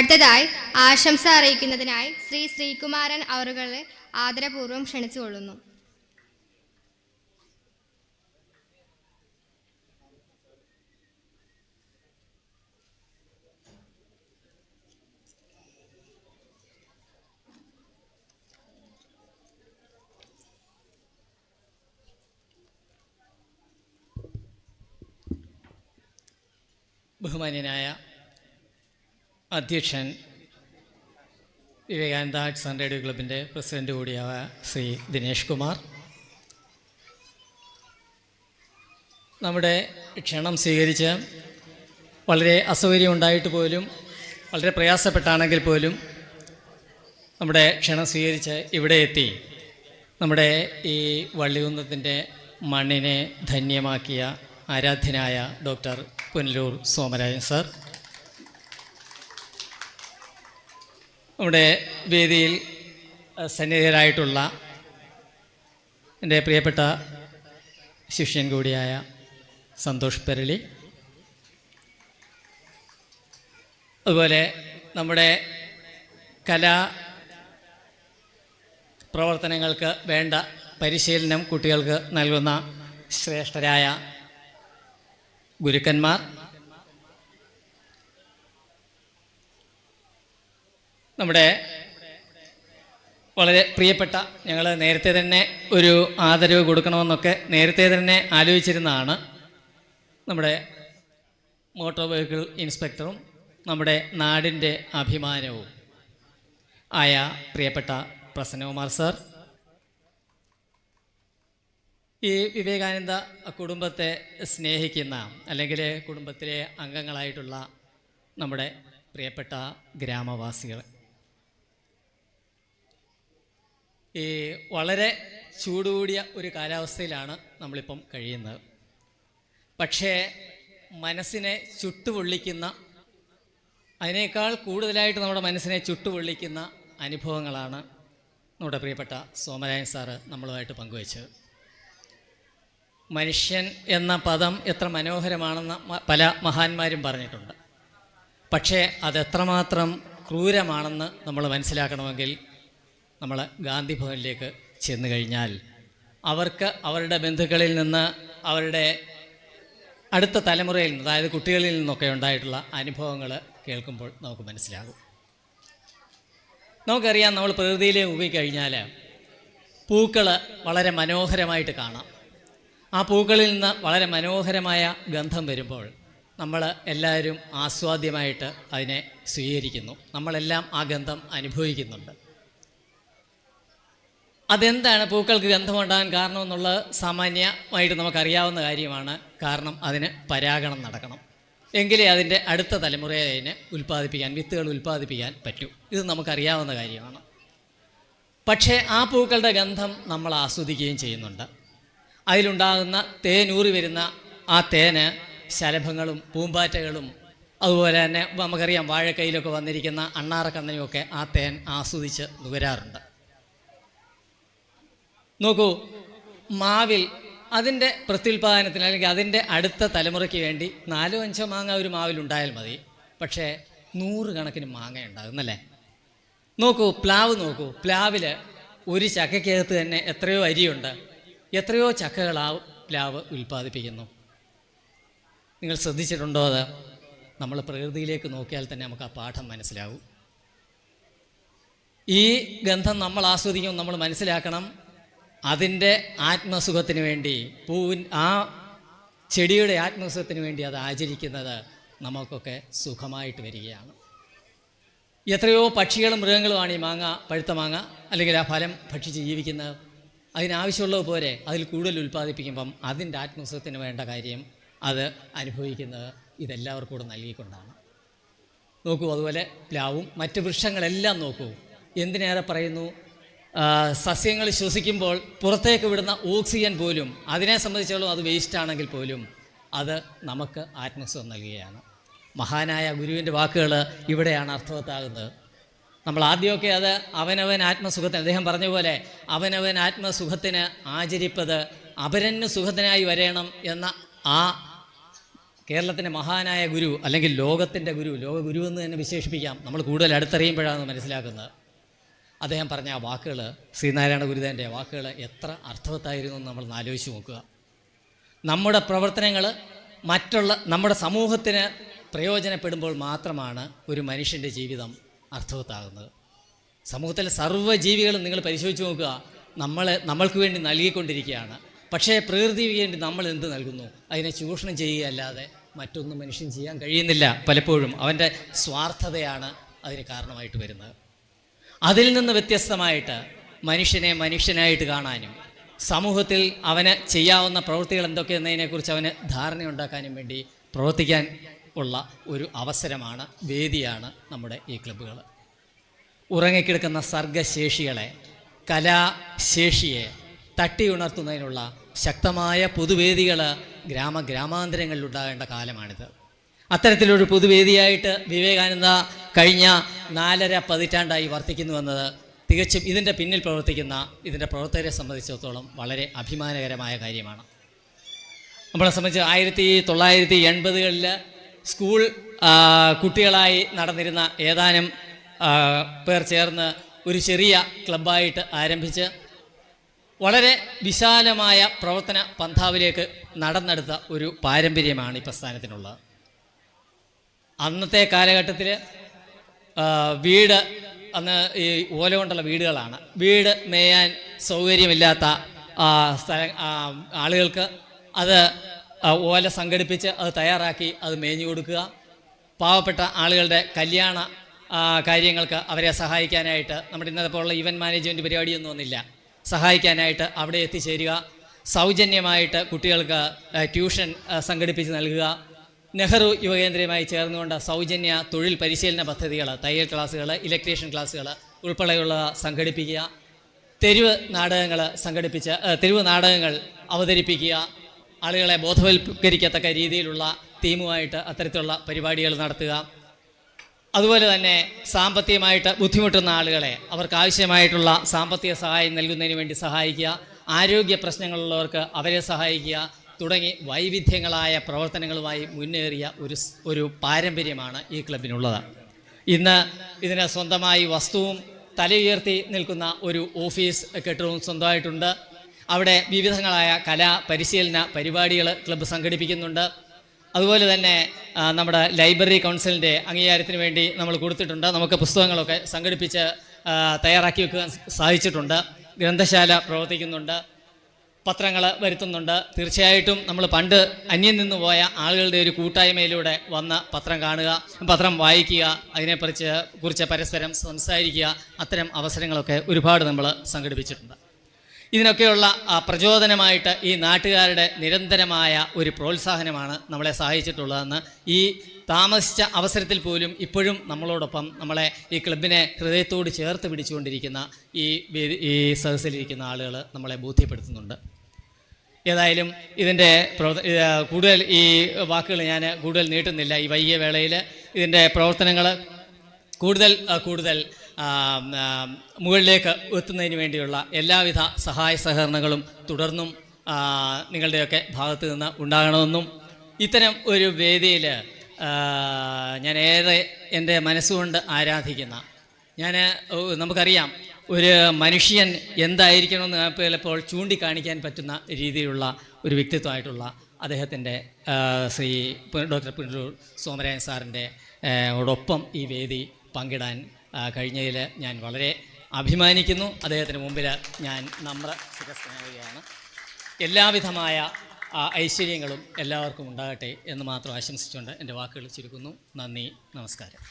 അടുത്തതായി ആശംസ അറിയിക്കുന്നതിനായി ശ്രീ ശ്രീകുമാരൻ അവറുകളെ ആദരപൂർവം ക്ഷണിച്ചുകൊള്ളുന്നു. ബഹുമാന്യനായ അധ്യക്ഷൻ വിവേകാനന്ദ ആർട്സ് ആൻഡ് റേഡിയോ ക്ലബിന്റെ പ്രസിഡന്റ് കൂടിയായ ശ്രീ ദിനേഷ് കുമാർ. നമ്മുടെ ക്ഷണം സ്വീകരിച്ച് വളരെ അസൗകര്യം ഉണ്ടായിട്ട് പോലും വളരെ പ്രയാസപ്പെട്ടാണെങ്കിൽ പോലും നമ്മുടെ ക്ഷണം സ്വീകരിച്ച് ഇവിടെ എത്തി. നമ്മുടെ ഈ വള്ളികുന്നത്തിന്റെ മണ്ണിനെ ധന്യമാക്കിയ ആരാധ്യനായ ഡോക്ടർ പുനലൂർ സോമരാജൻ സർ. നമ്മുടെ വേദിയിൽ സന്നിഹിതരായിട്ടുള്ള എന്റെ പ്രിയപ്പെട്ട ശിഷ്യൻ കൂടിയായ സന്തോഷ് പെരളി. അതുപോലെ നമ്മുടെ കലാ പ്രവർത്തനങ്ങൾക്ക് വേണ്ട പരിശീലനം കുട്ടികൾക്ക് നൽകുന്ന ശ്രേഷ്ഠരായ ഗുരുക്കന്മാർ നമ്മുടെ വളരെ പ്രിയപ്പെട്ട ഞങ്ങൾ നേരത്തെ തന്നെ ഒരു ആദരവ് കൊടുക്കണമെന്നൊക്കെ നേരത്തെ തന്നെ ആലോചിച്ചിരുന്നതാണ്. നമ്മുടെ മോട്ടോർ വെഹിക്കിൾ ഇൻസ്പെക്ടറും നമ്മുടെ നാടിന്റെ അഭിമാനവും ആയ പ്രിയപ്പെട്ട പ്രസന്നകുമാർ സാർ. ഈ വിവേകാനന്ദ കുടുംബത്തെ സ്നേഹിക്കുന്ന അല്ലെങ്കിൽ കുടുംബത്തിലെ അംഗങ്ങളായിട്ടുള്ള നമ്മുടെ പ്രിയപ്പെട്ട ഗ്രാമവാസികൾ ഈ വളരെ ചൂടുകൂടിയ ഒരു കാലാവസ്ഥയിലാണ് നമ്മളിപ്പം കഴിയുന്നത്. പക്ഷേ മനസ്സിനെ ചുട്ടുപൊള്ളിക്കുന്ന അതിനേക്കാൾ കൂടുതലായിട്ട് നമ്മുടെ മനസ്സിനെ ചുട്ടുപൊള്ളിക്കുന്ന അനുഭവങ്ങളാണ് നമ്മുടെ പ്രിയപ്പെട്ട സോമരായൻ സാറ് നമ്മളുമായിട്ട് പങ്കുവച്ചത്. മനുഷ്യൻ എന്ന പദം എത്ര മനോഹരമാണെന്ന് പല മഹാന്മാരും പറഞ്ഞിട്ടുണ്ട്. പക്ഷേ അതെത്രമാത്രം ക്രൂരമാണെന്ന് നമ്മൾ മനസ്സിലാക്കണമെങ്കിൽ നമ്മൾ ഗാന്ധി ഭവനിലേക്ക് ചെന്ന് കഴിഞ്ഞാൽ അവർക്ക് അവരുടെ ബന്ധുക്കളിൽ നിന്ന് അവരുടെ അടുത്ത തലമുറയിൽ നിന്ന് അതായത് കുട്ടികളിൽ നിന്നൊക്കെ ഉണ്ടായിട്ടുള്ള അനുഭവങ്ങൾ കേൾക്കുമ്പോൾ നമുക്ക് മനസ്സിലാകും. നമുക്കറിയാം നമ്മൾ പ്രകൃതിയിലെ കഴിഞ്ഞാൽ പൂക്കൾ വളരെ മനോഹരമായിട്ട് കാണാം. ആ പൂക്കളിൽ നിന്ന് വളരെ മനോഹരമായ ഗന്ധം വരുമ്പോൾ നമ്മൾ എല്ലാവരും ആസ്വാദ്യമായിട്ട് അതിനെ സ്വീകരിക്കുന്നു. നമ്മളെല്ലാം ആ ഗന്ധം അനുഭവിക്കുന്നുണ്ട്. അതെന്താണ് പൂക്കൾക്ക് ഗന്ധമുണ്ടാകാൻ കാരണമെന്നുള്ളത് സാമാന്യമായിട്ട് നമുക്കറിയാവുന്ന കാര്യമാണ്. കാരണം അതിന് പരാഗണം നടക്കണം. എങ്കിലേ അതിന്റെ അടുത്ത തലമുറയെ അതിനെ ഉൽപ്പാദിപ്പിക്കാൻ വിത്തുകൾ ഉൽപ്പാദിപ്പിക്കാൻ പറ്റൂ. ഇത് നമുക്കറിയാവുന്ന കാര്യമാണ്. പക്ഷേ ആ പൂക്കളുടെ ഗന്ധം നമ്മൾ ആസ്വദിക്കുകയും ചെയ്യുന്നുണ്ട്. അതിലുണ്ടാകുന്ന തേനൂറി വരുന്ന ആ തേന് ശലഭങ്ങളും പൂമ്പാറ്റകളും അതുപോലെ തന്നെ നമുക്കറിയാം വാഴക്കൈയിലൊക്കെ വന്നിരിക്കുന്ന അണ്ണാറക്കണ്ണനുമൊക്കെ ആ തേൻ ആസ്വദിച്ച് നുകരാറുണ്ട്. നോക്കൂ മാവിൽ അതിന്റെ പ്രത്യുൽപാദനത്തിന് അല്ലെങ്കിൽ അതിന്റെ അടുത്ത തലമുറയ്ക്ക് വേണ്ടി നാലോ അഞ്ചോ മാങ്ങ ഒരു മാവിൽ ഉണ്ടായാൽ മതി. പക്ഷേ നൂറുകണക്കിന് മാങ്ങ ഉണ്ടാകുന്നല്ലേ നോക്കൂ പ്ലാവ് നോക്കൂ. പ്ലാവിൽ ഒരു ചക്കയ്ക്കകത്ത് തന്നെ എത്രയോ അരിയുണ്ട്. എത്രയോ ചക്കകളാ പ്ലാവ് ഉൽപ്പാദിപ്പിക്കുന്നു. നിങ്ങൾ ശ്രദ്ധിച്ചിട്ടുണ്ടോ അത്? നമ്മൾ പ്രകൃതിയിലേക്ക് നോക്കിയാൽ തന്നെ നമുക്ക് ആ പാഠം മനസ്സിലാവും. ഈ ഗന്ധം നമ്മൾ ആസ്വദിക്കും നമ്മൾ മനസ്സിലാക്കണം. അതിന്റെ ആത്മസുഖത്തിന് വേണ്ടി പൂവിൻ ആ ചെടിയുടെ ആത്മസുഖത്തിന് വേണ്ടി അത് ആചരിക്കുന്നത് നമുക്കൊക്കെ സുഖമായിട്ട് വരികയാണ്. എത്രയോ പക്ഷികളും മൃഗങ്ങളുമാണ് ഈ മാങ്ങ പഴുത്ത മാങ്ങ അല്ലെങ്കിൽ ആ ഫലം ഭക്ഷിച്ച് ജീവിക്കുന്നത് അതിനാവശ്യമുള്ളത് പോലെ അതിൽ കൂടുതൽ ഉൽപ്പാദിപ്പിക്കുമ്പം അതിന്റെ ആത്മസുഖത്തിന് വേണ്ട കാര്യം അത് അനുഭവിക്കുന്നത് ഇതെല്ലാവർക്കും കൂടെ നൽകിക്കൊണ്ടാണ്. നോക്കൂ അതുപോലെ പ്ലാവും മറ്റ് വൃക്ഷങ്ങളെല്ലാം നോക്കൂ. എന്തിനേറെ പറയുന്നു? സസ്യങ്ങൾ ശ്വസിക്കുമ്പോൾ പുറത്തേക്ക് വിടുന്ന ഓക്സിജൻ പോലും അതിനെ സംബന്ധിച്ചോളം അത് വേസ്റ്റ് ആണെങ്കിൽ പോലും അത് നമുക്ക് ആത്മസ്വം നൽകുകയാണ്. മഹാനായ ഗുരുവിന്റെ വാക്കുകൾ ഇവിടെയാണ് അർത്ഥവത്താകുന്നത്. നമ്മൾ ആദ്യമൊക്കെ അത് അവനവൻ ആത്മസുഖത്തിന് അദ്ദേഹം പറഞ്ഞ പോലെ അവനവൻ ആത്മസുഖത്തിന് ആചരിപ്പത് അപരന് സുഖത്തിനായി വരേണം എന്ന ആ കേരളത്തിന്റെ മഹാനായ ഗുരു അല്ലെങ്കിൽ ലോകത്തിന്റെ ഗുരു ലോക ഗുരു എന്ന് തന്നെ വിശേഷിപ്പിക്കാം. നമ്മൾ കൂടുതൽ അടുത്തറിയുമ്പോഴാണ് മനസ്സിലാക്കുന്നത്. അദ്ദേഹം പറഞ്ഞ ആ വാക്കുകൾ ശ്രീനാരായണ ഗുരുദേവന്റെ വാക്കുകൾ എത്ര അർത്ഥവത്തായിരുന്നു എന്ന് നമ്മൾ ആലോചിച്ച് നോക്കുക. നമ്മുടെ പ്രവർത്തനങ്ങൾ മറ്റുള്ള നമ്മുടെ സമൂഹത്തിന് പ്രയോജനപ്പെടുമ്പോൾ മാത്രമാണ് ഒരു മനുഷ്യന്റെ ജീവിതം അർത്ഥവത്താകുന്നത്. സമൂഹത്തിലെ സർവ ജീവികളും നിങ്ങൾ പരിശോധിച്ച് നോക്കുക നമ്മളെ നമ്മൾക്ക് വേണ്ടി നൽകിക്കൊണ്ടിരിക്കുകയാണ്. പക്ഷേ പ്രകൃതിക്ക് വേണ്ടി നമ്മൾ എന്ത് നൽകുന്നു? അതിനെ ചൂഷണം ചെയ്യുകയല്ലാതെ മറ്റൊന്നും മനുഷ്യൻ ചെയ്യാൻ കഴിയുന്നില്ല പലപ്പോഴും. അവന്റെ സ്വാർത്ഥതയാണ് അതിന് കാരണമായിട്ട് വരുന്നത്. അതിൽ നിന്ന് വ്യത്യസ്തമായിട്ട് മനുഷ്യനെ മനുഷ്യനായിട്ട് കാണാനും സമൂഹത്തിൽ അവന് ചെയ്യാവുന്ന പ്രവൃത്തികൾ എന്തൊക്കെയെന്നതിനെക്കുറിച്ച് അവന് ധാരണയുണ്ടാക്കാനും വേണ്ടി പ്രവർത്തിക്കാൻ ഉള്ള ഒരു അവസരമാണ് വേദിയാണ് നമ്മുടെ ഈ ക്ലബ്ബുകൾ. ഉറങ്ങിക്കിടക്കുന്ന സർഗശേഷികളെ കലാശേഷിയെ തട്ടിയുണർത്തുന്നതിനുള്ള ശക്തമായ പുതുവേദികൾ ഗ്രാമ ഗ്രാമാന്തരങ്ങളിൽ ഉണ്ടാകേണ്ട കാലമാണിത്. അത്തരത്തിലൊരു പുതുവേദിയായിട്ട് വിവേകാനന്ദ കഴിഞ്ഞ നാലര പതിറ്റാണ്ടായി വർത്തിക്കുന്നുവെന്നത് തികച്ചും ഇതിന്റെ പിന്നിൽ പ്രവർത്തിക്കുന്ന ഇതിന്റെ പ്രവർത്തകരെ സംബന്ധിച്ചിടത്തോളം വളരെ അഭിമാനകരമായ കാര്യമാണ്. നമ്മളെ സംബന്ധിച്ച് ആയിരത്തി തൊള്ളായിരത്തി എൺപതുകളിൽ സ്കൂൾ കുട്ടികളായി നടന്നിരുന്ന ഏതാനും പേർ ചേർന്ന് ഒരു ചെറിയ ക്ലബ്ബായിട്ട് ആരംഭിച്ച് വളരെ വിശാലമായ പ്രവർത്തന പന്ഥാവിലേക്ക് നടന്നെടുത്ത ഒരു പാരമ്പര്യമാണ് ഈ പ്രസ്ഥാനത്തിനുള്ളത്. അന്നത്തെ കാലഘട്ടത്തിൽ വീട് അന്ന് ഈ ഓല കൊണ്ടുള്ള വീടുകളാണ്. വീട് മേയാൻ സൗകര്യമില്ലാത്ത സ്ഥല ആളുകൾക്ക് അത് ഓല സംഘടിപ്പിച്ച് അത് തയ്യാറാക്കി അത് മേഞ്ഞു കൊടുക്കുക. പാവപ്പെട്ട ആളുകളുടെ കല്യാണ കാര്യങ്ങൾക്ക് അവരെ സഹായിക്കാനായിട്ട് നമ്മുടെ ഇന്നത്തെ പോലുള്ള ഇവന്റ് മാനേജ്മെന്റ് പരിപാടിയൊന്നും ഒന്നില്ല സഹായിക്കാനായിട്ട് അവിടെ എത്തിച്ചേരുക. സൗജന്യമായിട്ട് കുട്ടികൾക്ക് ട്യൂഷൻ സംഘടിപ്പിച്ച് നൽകുക. നെഹ്റു യുവകേന്ദ്രയുമായി ചേർന്നുകൊണ്ട സൗജന്യ തൊഴിൽ പരിശീലന പദ്ധതികൾ തയ്യൽ ക്ലാസ്സുകൾ ഇലക്ട്രീഷ്യൻ ക്ലാസ്സുകൾ ഉൾപ്പെടെയുള്ള സംഘടിപ്പിക്കുക തെരുവ് നാടകങ്ങൾ സംഘടിപ്പിച്ച് തെരുവ് നാടകങ്ങൾ അവതരിപ്പിക്കുക ആളുകളെ ബോധവൽക്കരിക്കത്തക്ക രീതിയിലുള്ള തീമുമായിട്ട് അത്തരത്തിലുള്ള പരിപാടികൾ നടത്തുക. അതുപോലെ തന്നെ സാമ്പത്തികമായിട്ട് ബുദ്ധിമുട്ടുന്ന ആളുകളെ അവർക്ക് ആവശ്യമായിട്ടുള്ള സാമ്പത്തിക സഹായം നൽകുന്നതിന് വേണ്ടി സഹായിക്കുക ആരോഗ്യ പ്രശ്നങ്ങളുള്ളവർക്ക് അവരെ സഹായിക്കുക തുടങ്ങി വൈവിധ്യങ്ങളായ പ്രവർത്തനങ്ങളുമായി മുന്നേറിയ ഒരു ഒരു പാരമ്പര്യമാണ് ഈ ക്ലബിനുള്ളത്. ഇന്ന് ഇതിന് സ്വന്തമായി വസ്തുവും തലയുയർത്തി നിൽക്കുന്ന ഒരു ഓഫീസ് കെട്ടിടവും സ്വന്തമായിട്ടുണ്ട്. അവിടെ വിവിധങ്ങളായ കലാ പരിശീലന പരിപാടികൾ ക്ലബ്ബ് സംഘടിപ്പിക്കുന്നുണ്ട്. അതുപോലെ തന്നെ നമ്മുടെ ലൈബ്രറി കൗൺസിലിന്റെ അംഗീകാരത്തിന് വേണ്ടി നമ്മൾ കൊടുത്തിട്ടുണ്ട്. നമുക്ക് പുസ്തകങ്ങളൊക്കെ സംഘടിപ്പിച്ച് തയ്യാറാക്കി വെക്കാൻ സാധിച്ചിട്ടുണ്ട്. ഗ്രന്ഥശാല പ്രവർത്തിക്കുന്നുണ്ട്. പത്രങ്ങൾ വരുത്തുന്നുണ്ട്. തീർച്ചയായിട്ടും നമ്മൾ പണ്ട് അന്യം നിന്ന് പോയ ആളുകളുടെ ഒരു കൂട്ടായ്മയിലൂടെ വന്ന പത്രം കാണുക പത്രം വായിക്കുക അതിനെക്കുറിച്ച് കുറിച്ച് പരസ്പരം സംസാരിക്കുക അത്തരം അവസരങ്ങളൊക്കെ ഒരുപാട് നമ്മൾ സംഘടിപ്പിച്ചിട്ടുണ്ട്. ഇതിനൊക്കെയുള്ള പ്രചോദനമായിട്ട് ഈ നാട്ടുകാരുടെ നിരന്തരമായ ഒരു പ്രോത്സാഹനമാണ് നമ്മളെ സഹായിച്ചിട്ടുള്ളതെന്ന് ഈ താമസിച്ച അവസരത്തിൽ പോലും ഇപ്പോഴും നമ്മളോടൊപ്പം നമ്മളെ ഈ ക്ലബിനെ ഹൃദയത്തോട് ചേർത്ത് പിടിച്ചുകൊണ്ടിരിക്കുന്ന ഈ ഈ സദസ്സിലിരിക്കുന്ന ആളുകൾ നമ്മളെ ബോധ്യപ്പെടുത്തുന്നുണ്ട്. ഏതായാലും ഇതിന്റെ കൂടുതൽ ഈ വാക്കുകൾ ഞാൻ കൂടുതൽ നീട്ടുന്നില്ല. ഈ വൈകിയ വേളയിൽ ഇതിന്റെ പ്രവർത്തനങ്ങൾ കൂടുതൽ കൂടുതൽ മുകളിലേക്ക് എത്തുന്നതിന് വേണ്ടിയുള്ള എല്ലാവിധ സഹായ സഹകരണങ്ങളും തുടർന്നും നിങ്ങളുടെയൊക്കെ ഭാഗത്തു നിന്ന് ഉണ്ടാകണമെന്നും ഇത്തരം ഒരു വേദിയിൽ ഞാൻ ഏറെ എന്റെ മനസ്സുകൊണ്ട് ആരാധിക്കുന്ന ഞാൻ നമുക്കറിയാം ഒരു മനുഷ്യൻ എന്തായിരിക്കണമെന്ന് ചിലപ്പോൾ ചൂണ്ടിക്കാണിക്കാൻ പറ്റുന്ന രീതിയിലുള്ള ഒരു വ്യക്തിത്വമായിട്ടുള്ള അദ്ദേഹത്തിന്റെ ശ്രീ ഡോക്ടർ പിണ്ടൂർ സോമരായൻ സാറിന്റെ ഓടൊപ്പം ഈ വേദി പങ്കിടാൻ കഴിഞ്ഞതിൽ ഞാൻ വളരെ അഭിമാനിക്കുന്നു. അദ്ദേഹത്തിന് മുമ്പിൽ ഞാൻ നമ്ര ശിരസ്കനാവുകയാണ് എല്ലാവിധമായ ഐശ്വര്യങ്ങളും എല്ലാവർക്കും ഉണ്ടാകട്ടെ എന്ന് മാത്രം ആശംസിച്ചുകൊണ്ട് എന്റെ വാക്കുകൾ ചുരുക്കുന്നു. നന്ദി നമസ്കാരം.